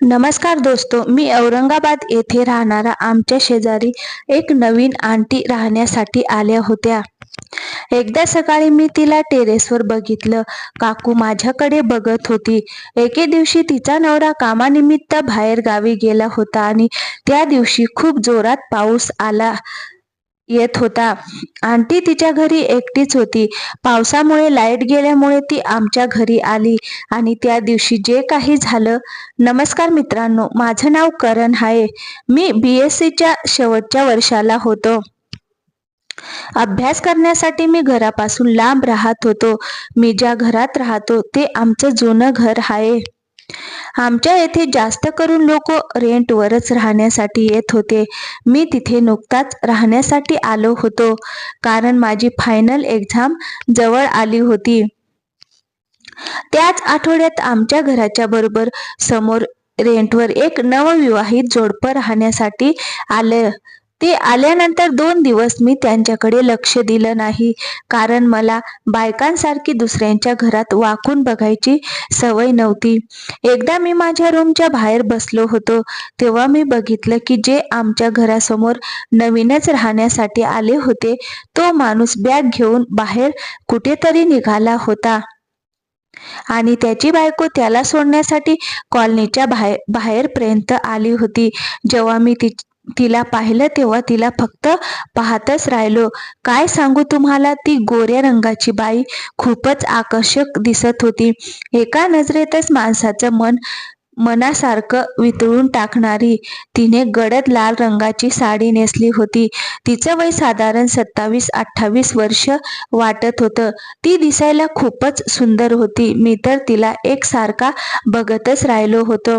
नमस्कार दोस्तो मी औरंगाबाद येथे राहणारा आमच्या शेजारी एक नवीन आंटी राहण्यासाठी आल्या होत्या. एकदा सकाळी मी तिला टेरेसवर बघितलं. काकू माझ्याकडे बघत होती. एके दिवशी तिचा नवरा कामानिमित्त बाहेर गावी गेला होता आणि त्या दिवशी खूप जोरात पाऊस आला. येत होता. आंटी तिच्या घरी एकटीच होती. पावसामुळे लाइट गेल्यामुळे ती आमच्या घरी आली आणि त्या दिवशी जे काही झालं नमस्कार मित्रांनो माझं नाव करण आहे मी बी एस सीच्या शेवटच्या वर्षाला होतो. अभ्यास करण्यासाठी मी घरापासून लांब राहत होतो. मी ज्या घरात राहतो ते आमचं जुनं घर आहे आमच्या येथे जास्त करून लोक रेंटवरच राहण्यासाठी येत होते. मी तिथे नुकताच राहण्यासाठी आलो होतो. कारण माझी फायनल एक्झाम जवळ आली होती. त्याच आठवड्यात आमच्या घराच्या बरोबर समोर रेंटवर एक नवविवाहित जोडपं राहण्यासाठी आलं. ते आल्यानंतर दोन दिवस मी त्यांच्याकडे लक्ष दिलं नाही. कारण मला बायकांसारखी दुसऱ्यांच्या घरात वाकून बघायची सवय नव्हती. एकदा मी माझ्या रूमच्या बाहेर बसलो होतो तेव्हा मी बघितलं की जे आमच्या घरासमोर नवीनच राहण्यासाठी आले होते तो माणूस बॅग घेऊन बाहेर कुठेतरी निघाला होता. आणि त्याची बायको त्याला सोडण्यासाठी कॉलनीच्या बाहेर बाहेरपर्यंत आली होती. जेव्हा मी ती तिला पाहिलं तेव्हा तिला फक्त पाहतच राहिलो. काय सांगू तुम्हाला? ती गोऱ्या रंगाची बाई खूपच आकर्षक दिसत होती. एका नजरेतच माणसाचं मन मनासारखं वितळून टाकणारी तिने गडद लाल रंगाची साडी नेसली होती. तिचं वय साधारण सत्तावीस अठ्ठावीस वर्ष वाटत होतं. ती दिसायला खूपच सुंदर होती. मी तर तिला एकसारखा बघतच राहिलो होतो.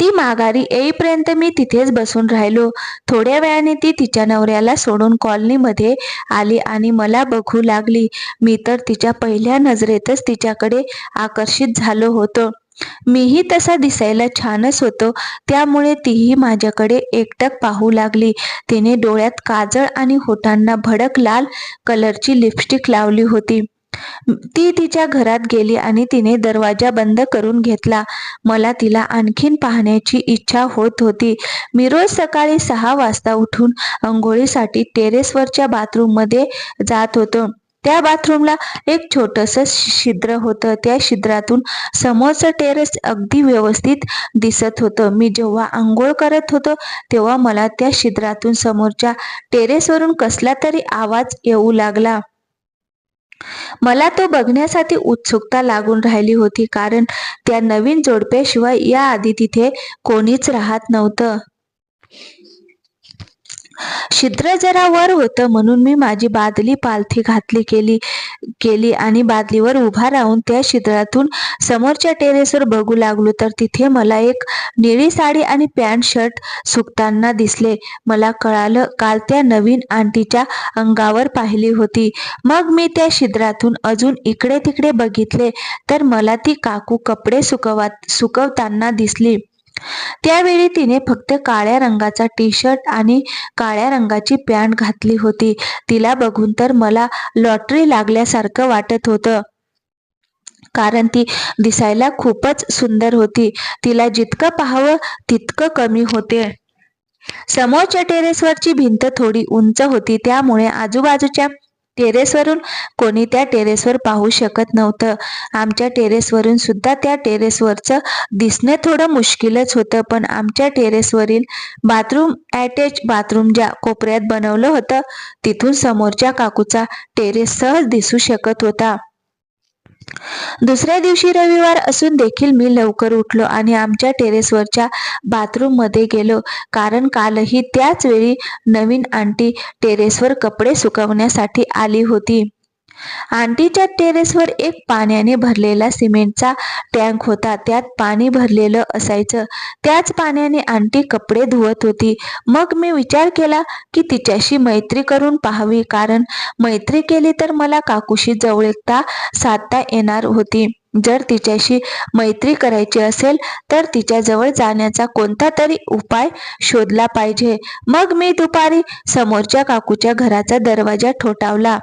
ती माघारी येईपर्यंत मी तिथेच बसून राहिलो. थोड्या वेळाने ती तिच्या नवऱ्याला सोडून कॉलनीमध्ये आली आणि मला बघू लागली. मी तर तिच्या पहिल्या नजरेतच तिच्याकडे आकर्षित झालो होतो. मीही तसा दिसायला छानच होतो. त्यामुळे तीही माझ्याकडे एकटक पाहू लागली. तिने डोळ्यात काजळ आणि होठांना भडक लाल कलरची लिपस्टिक लावली होती. ती तिच्या घरात गेली आणि तिने दरवाजा बंद करून घेतला. मला तिला आणखीन पाहण्याची इच्छा होत होती. मी रोज सकाळी सहा वाजता उठून अंघोळीसाठी टेरेसवरच्या बाथरूममध्ये जात होतो. त्या बाथरूमला एक छोटस छिद्र होतं. त्या छिद्रातून समोरचं टेरेस अगदी व्यवस्थित दिसत होतं. मी जेव्हा आंघोळ करत होतो तेव्हा मला त्या छिद्रातून समोरच्या टेरेसवरून कसला तरी आवाज येऊ लागला. मला तो बघण्यासाठी उत्सुकता लागून राहिली होती कारण त्या नवीन जोडप्याशिवाय याआधी तिथे कोणीच राहत नव्हतं. छिद्र जरा वर होतं म्हणून मी माझी बादली पालथी घातली केली. केली आणि बादलीवर उभा राहून त्या छिद्रातून समोरच्या टेरेसवर बघू लागलो तर तिथे मला एक निळी साडी आणि पॅन्ट शर्ट सुकताना दिसले. मला कळालं काल त्या नवीन आंटीच्या अंगावर पाहिली होती. मग मी त्या शिद्रातून अजून इकडे तिकडे बघितले तर मला ती काकू कपडे सुकवत सुकवताना दिसली. त्यावेळी तिने फक्त काळ्या रंगाचा टी शर्ट आणि काळ्या रंगाची पॅन्ट घातली होती. तिला बघून तर मला लॉटरी लागल्यासारखं वाटत होतं. कारण ती दिसायला खूपच सुंदर होती. तिला जितकं पाहावं तितकं कमी होते. समोरच्या टेरेसवरची भिंत थोडी उंच होती. त्यामुळे आजूबाजूच्या टेरेसवरून कोणी त्या टेरेसवर पाहू शकत नव्हतं. आमच्या टेरेसवरून सुद्धा त्या टेरेसवरचं दिसणे थोडं मुश्किलच होतं पण आमच्या टेरेसवरील बाथरूम अटॅच बाथरूम ज्या कोपऱ्यात बनवलं होतं तिथून समोरच्या काकूचा टेरेस सहज दिसू शकत होता. दुसऱ्या दिवशी रविवार असून देखील मी लवकर उठलो आणि आमच्या टेरेसवरच्या बाथरूममध्ये गेलो. कारण कालही त्याच वेळी नवीन आंटी टेरेसवर कपडे सुकवण्यासाठी आली होती. आंटीच्या टेरेसवर एक पाण्याने भरलेला सिमेंटचा टँक होता. त्यात पाणी भरलेलं असायचं. त्याच पाण्याने आंटी कपडे धुवत होती. मग मी विचार केला की तिच्याशी मैत्री करून पाहावी कारण मैत्री केली तर मला काकूशी जवळता साधता येणार होती. जर तिच्याशी मैत्री करायची असेल तर तिच्याजवळ जाण्याचा कोणता तरी उपाय शोधला पाहिजे. मग मी दुपारी समोरच्या काकूच्या घराचा दरवाजा ठोठावला.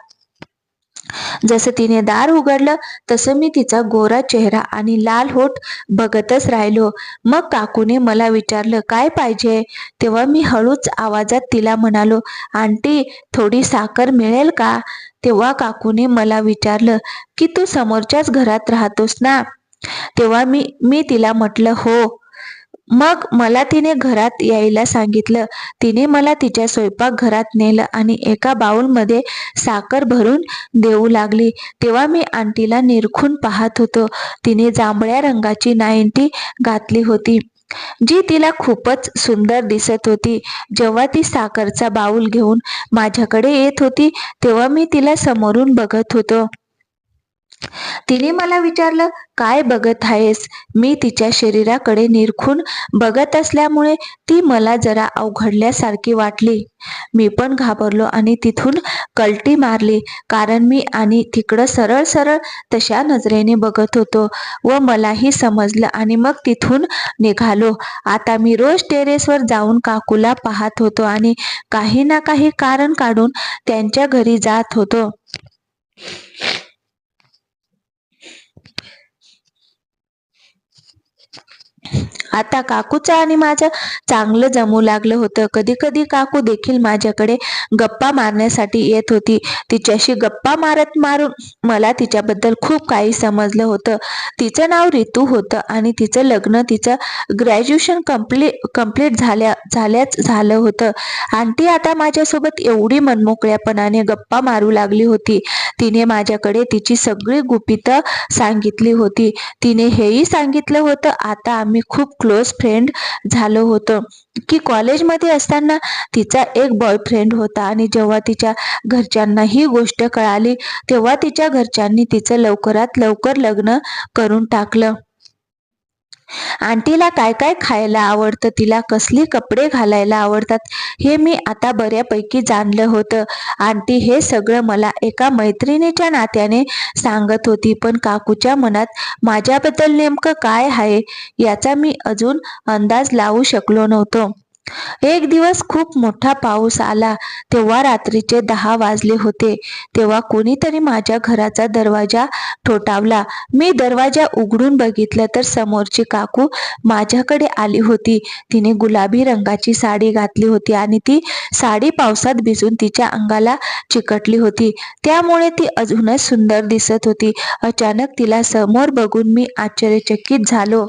जसं तिने दार उघडलं तसं मी तिचा गोरा चेहरा आणि लाल होठ बघतच राहिलो. मग काकूने मला विचारलं काय पाहिजे? तेव्हा मी हळूच आवाजात तिला म्हणालो आंटी थोडी साखर मिळेल का? तेव्हा काकूने मला विचारलं की तू समोरच्याच घरात राहतोस ना? तेव्हा मी मी तिला म्हटलं हो. मग मला तिने घरात यायला सांगितलं. तिने मला तिच्या स्वयंपाक घरात नेलं आणि एका बाउलमध्ये साखर भरून देऊ लागली. तेव्हा मी आंटीला निरखून पाहत होतो. तिने जांभळ्या रंगाची नाईन्टी घातली होती जी तिला खूपच सुंदर दिसत होती. जेव्हा ती साखरचा बाऊल घेऊन माझ्याकडे येत होती तेव्हा मी तिला समोरून बघत होतो. तिने मला विचारलं काय बघत आहेस? मी तिच्या शरीराकडे निरखून बघत असल्यामुळे ती मला जरा अवघडल्यासारखी वाटली. मी पण घाबरलो आणि तिथून कलटी मारली कारण मी आणि तिकडं सरळ सरळ तशा नजरेने बघत होतो व मलाही समजलं आणि मग तिथून निघालो. आता मी रोज टेरेसवर जाऊन काकूला पाहत होतो आणि काही ना काही कारण काढून त्यांच्या घरी जात होतो. आता काकूचं आणि माझं चांगलं जमू लागलं होतं. कधी कधी काकू देखील माझ्याकडे गप्पा मारण्यासाठी येत होती. तिच्याशी गप्पा मारत मारून मला तिच्याबद्दल खूप काही समजलं होतं. तिचं नाव रितू होतं आणि तिचं लग्न तिचं ग्रॅज्युएशन कंप्लीट कंप्लीट झाल्या झाल्याच झालं होतं. आंटी आता माझ्यासोबत एवढी मनमोकळ्यापणाने गप्पा मारू लागली होती. तिने माझ्याकडे तिची सगळी गुपितं सांगितली होती. तिने हेही सांगितलं होतं आता आम्ही खूप क्लोज फ्रेंड झालो होतो. की कॉलेजमध्ये असताना तिचा एक बॉयफ्रेंड होता आणि जेव्हा तिच्या घरच्यांना ही गोष्ट कळाली तेव्हा तिच्या घरच्यांनी तिचं लवकरात लवकर लग्न करून टाकलं. आंटीला काय काय खायला आवडतं तिला कसली कपडे घालायला आवडतात हे मी आता बऱ्यापैकी जाणलं होतं. आंटी हे सगळं मला एका मैत्रिणीच्या नात्याने सांगत होती पण काकूच्या मनात माझ्याबद्दल नेमकं काय आहे याचा मी अजून अंदाज लावू शकलो नव्हतो. एक दिवस खूप मोठा पाऊस आला. तेव्हा रात्रीचे दहा वाजले होते. तेव्हा कोणीतरी माझ्या घराचा दरवाजा ठोठावला. मी दरवाजा उघडून बघितलं तर समोरची काकू माझ्याकडे आली होती. तिने गुलाबी रंगाची साडी घातली होती आणि ती साडी पावसात भिजून तिच्या अंगाला चिकटली होती. त्यामुळे ती अजूनच सुंदर दिसत होती. अचानक तिला समोर बघून मी आश्चर्यचकित झालो.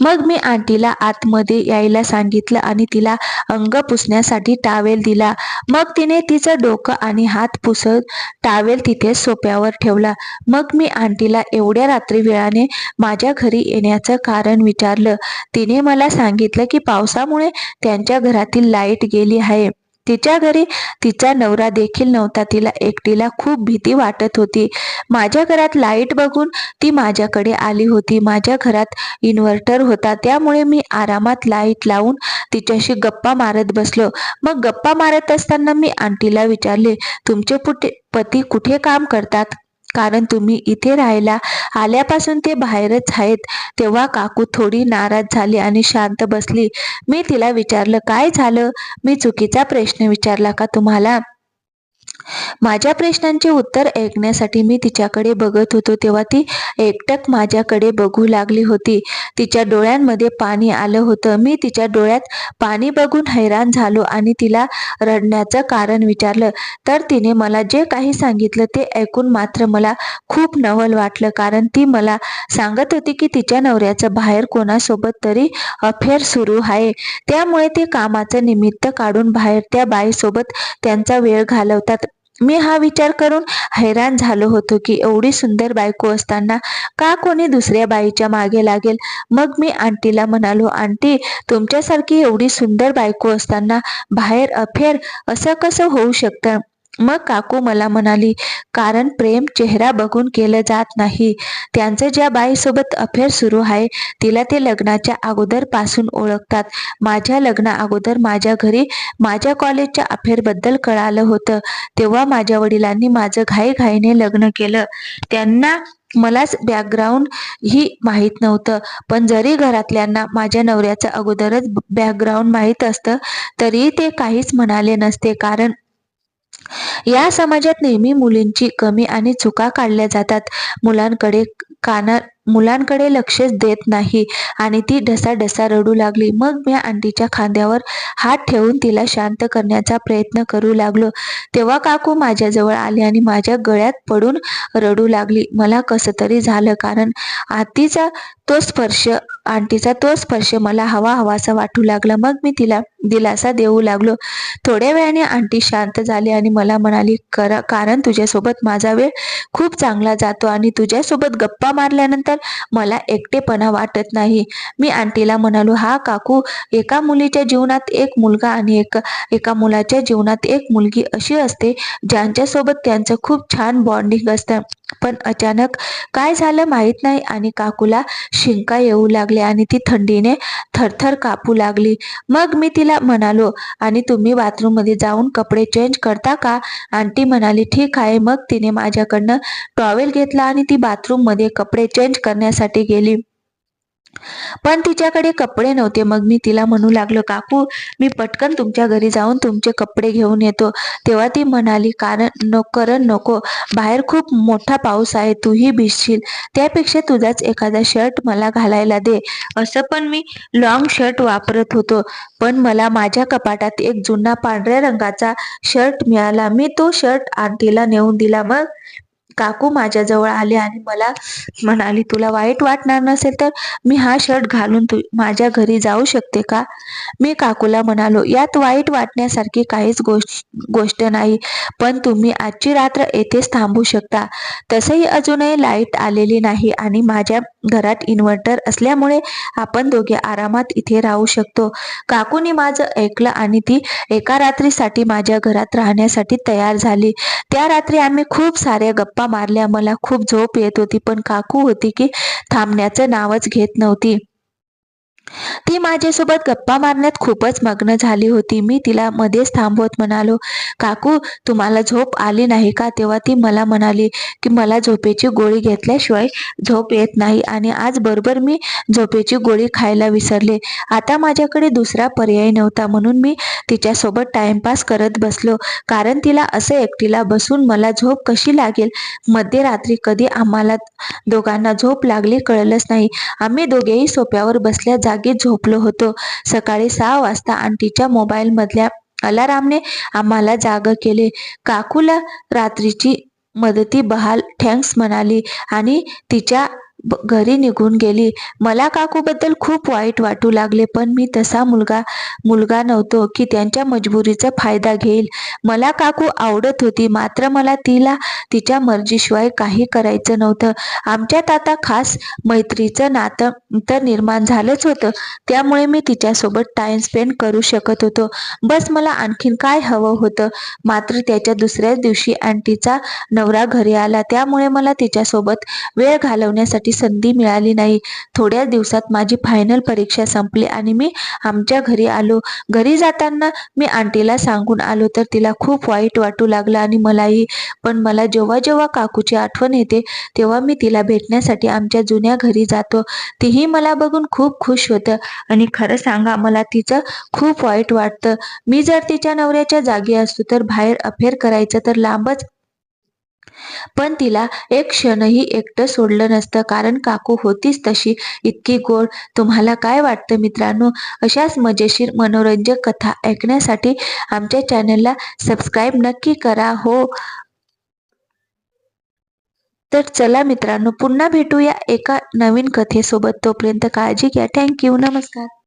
मग मी आंटीला आतमध्ये यायला सांगितलं आणि तिला अंग पुसण्यासाठी टावेल दिला. मग तिने तिचं डोकं आणि हात पुसत टावेल तिथे सोप्यावर ठेवला. मग मी आंटीला एवढ्या रात्री वेळाने माझ्या घरी येण्याचं कारण विचारलं. तिने मला सांगितलं की पावसामुळे त्यांच्या घरातील लाइट गेली आहे. तिच्या घरी तिचा नवरा देखील नव्हता. तिला एकटीला खूप भीती वाटत होती. माझ्या घरात लाइट बघून ती माझ्याकडे आली होती. माझ्या घरात इन्व्हर्टर होता. त्यामुळे मी आरामात लाइट लावून तिच्याशी गप्पा मारत बसलो. मग गप्पा मारत असताना मी आंटीला विचारले तुमचे पुटे पती कुठे काम करतात? कारण तुम्ही इथे राहायला आल्यापासून ते बाहेरच आहेत. तेव्हा काकू थोडी नाराज झाली आणि शांत बसली. मी तिला विचारलं काय झालं? मी चुकीचा प्रश्न विचारला का तुम्हाला? माझ्या प्रश्नांचे उत्तर ऐकण्यासाठी मी तिच्याकडे बघत होतो तेव्हा ती एकटक माझ्याकडे बघू लागली होती. तिच्या डोळ्यांमध्ये पाणी आलं होतं. मी तिच्या डोळ्यात पाणी बघून हैराण झालो आणि तिला रडण्याचं कारण विचारलं. तर तिने मला जे काही सांगितलं ते ऐकून मात्र मला खूप नवल वाटलं कारण ती मला सांगत होती की तिच्या नवऱ्याचं बाहेर कोणासोबत तरी अफेअर सुरू आहे. त्यामुळे ते कामाचं निमित्त काढून बाहेर त्या बाईसोबत त्यांचा वेळ घालवतात. मी हा विचार करून हैराण झालो होतो की एवढी सुंदर बायको असताना का कोणी दुसऱ्या बाईच्या मागे लागेल? मग मी आंटीला म्हणालो आंटी तुमच्यासारखी एवढी सुंदर बायको असताना बाहेर अफेअर असं कसं होऊ शकतं? मग काकू मला म्हणाली कारण प्रेम चेहरा बघून केलं जात नाही. त्यांचं ज्या बाईसोबत अफेअर सुरू आहे तिला ते लग्नाच्या अगोदरपासून ओळखतात. माझ्या लग्ना अगोदर माझ्या घरी माझ्या कॉलेजच्या अफेअरबद्दल कळालं होतं. तेव्हा माझ्या वडिलांनी माझं घाईघाईने लग्न केलं. त्यांना मलाच बॅकग्राऊंड ही माहीत नव्हतं. पण जरी घरातल्यांना माझ्या नवऱ्याचं अगोदरच बॅकग्राऊंड माहीत असतं तरी ते काहीच म्हणाले नसते. कारण या समाजात नेहमी मुलींची कमी आणि चुका काढल्या जातात. मुलांकडे काना मुलांकडे लक्षच देत नाही. आणि ती ढसाढसा रडू लागली. मग मी आंटीच्या खांद्यावर हात ठेवून तिला शांत करण्याचा प्रयत्न करू लागलो. तेव्हा काकू माझ्याजवळ आले आणि माझ्या गळ्यात पडून रडू लागली. मला कसं तरी झालं कारण आतीचा तो स्पर्श आंटीचा तो स्पर्श मला हवा हवासा वाटू लागला. मग मी तिला दिलासा देऊ लागलो. थोड्या वेळाने आंटी शांत झाली आणि मला म्हणाली करा कारण तुझ्यासोबत माझा वेळ खूप चांगला जातो आणि तुझ्यासोबत गप्पा मारल्यानंतर मला एकटेपणा वाटत नाही. मी आंटीला म्हणालो हा काकू एका मुलीच्या जीवनात एक मुलगा आणि एक एका मुलाच्या जीवनात एक मुलगी अशी असते ज्यांच्यासोबत त्यांचं खूप छान बॉन्डिंग असतं. पण अचानक काय झालं माहीत नाही आणि काकूला शिंका येऊ लागली आणि ती थंडीने थरथर कापू लागली. मग मी तिला म्हणालो आणि तुम्ही बाथरूममध्ये जाऊन कपडे चेंज करता का? आंटी म्हणाली ठीक आहे. मग तिने माझ्याकडनं टॉवेल घेतला आणि ती बाथरूममध्ये कपडे चेंज करण्यासाठी गेली. पण तिच्याकडे कपडे नव्हते. मग मी तिला म्हणू लागलो काकू मी पटकन तुमच्या घरी जाऊन तुमचे कपडे घेऊन येतो. तेव्हा ती म्हणाली कारण नोकरन नको बाहेर खूप मोठा पाऊस आहे तूही भिजशील. त्यापेक्षा तुझाच एखादा शर्ट मला घालायला दे. असं पण मी लॉंग शर्ट वापरत होतो. पण मला माझ्या कपाटात एक जुना पांढऱ्या रंगाचा शर्ट मिळाला. मी तो शर्ट आंटीला नेऊन दिला. मग काकू माझ्याजवळ आले आणि मला म्हणाली तुला वाईट वाटणार नसेल तर मी हा शर्ट घालून तू माझ्या घरी जाऊ शकते का? मी काकूला म्हणालो यात वाईट वाटण्यासारखी काहीच गोष्ट गोष्ट नाही पण तुम्ही आजची रात्र येथेच थांबू शकता. तसंही अजूनही लाइट आलेली नाही आणि माझ्या घरात इन्व्हर्टर असल्यामुळे आपण दोघे आरामात इथे राहू शकतो. काकूनी माझं ऐकलं आणि ती एका रात्रीसाठी माझ्या घरात राहण्यासाठी तयार झाली. त्या रात्री आम्ही खूप साऱ्या गप्पा मारल्या मला खूप झोप येत होती. पण काकू होती की थांबण्याचं नावच घेत नव्हती. ती माझ्यासोबत गप्पा मारण्यात खूपच मग्न झाली होती. मी तिला मध्येच थांबवत म्हणालो काकू तुम्हाला झोप आली नाही का? तेव्हा ती मला म्हणाली की मला झोपेची गोळी घेतल्याशिवाय झोप येत नाही. आणि आज बरोबर मी झोपेची गोळी खायला विसरले. आता माझ्याकडे दुसरा पर्याय नव्हता म्हणून मी तिच्यासोबत टाइमपास करत बसलो. कारण तिला असं एकटीला बसून मला झोप कशी लागेल? मध्यरात्री कधी आम्हाला दोघांना झोप लागली कळलंच नाही. आम्ही दोघेही सोप्यावर बसल्या जागी जागीच झोपलो होतो. सकाळी सहा वाजता आंटीच्या मोबाईलमधल्या अलारामने आम्हाला जाग केले. काकूला रात्रीची मदती बहाल थँक्स म्हणाली आणि तिच्या घरी निघून गेली. मला काकूबद्दल खूप वाईट वाटू लागले पण मी तसा मुलगा मुलगा नव्हतो की त्यांच्या मजबुरीचा फायदा घेईल. मला काकू आवडत होती मात्र मला तिला तिच्या मर्जीशिवाय काही करायचं नव्हतं. आमच्यात आता खास मैत्रीचं नातं तर निर्माण झालंच होतं. त्यामुळे मी तिच्यासोबत टाइम स्पेंड करू शकत होतो. बस मला आणखीन काय हवं होतं? मात्र त्याच्या दुसऱ्याच दिवशी आंटीचा नवरा घरी आला. त्यामुळे मला तिच्यासोबत वेळ घालवण्यासाठी संधी मिळाली नाही. थोड्याच दिवसात माझी फायनल परीक्षा संपली आणि मी आमच्या घरी आलो. घरी जाताना मी आंटीला सांगून आलो तर तिला खूप वाईट वाटू लागलं आणि मलाही. पण मला जेव्हा जेव्हा काकूची आठवण येते तेव्हा मी तिला भेटण्यासाठी आमच्या जुन्या घरी जातो. तीही मला बघून खूप खुश होतं. आणि खरं सांगा मला तिचं खूप वाईट वाटतं. मी जर तिच्या नवऱ्याच्या जागी असतो तर बाहेर अफेअर करायचं तर लांबच पण तिला एक क्षणही एकटं सोडलं नसतं. कारण काकू होतीच तशी. इतकी गोड. तुम्हाला काय वाटतं मित्रांनो? अशाच मजेशीर मनोरंजक कथा ऐकण्यासाठी आमच्या चॅनलला सबस्क्राईब नक्की करा हो. तर चला मित्रांनो पुन्हा भेटूया एका नवीन कथेसोबत. तोपर्यंत काळजी घ्या. थँक्यू नमस्कार.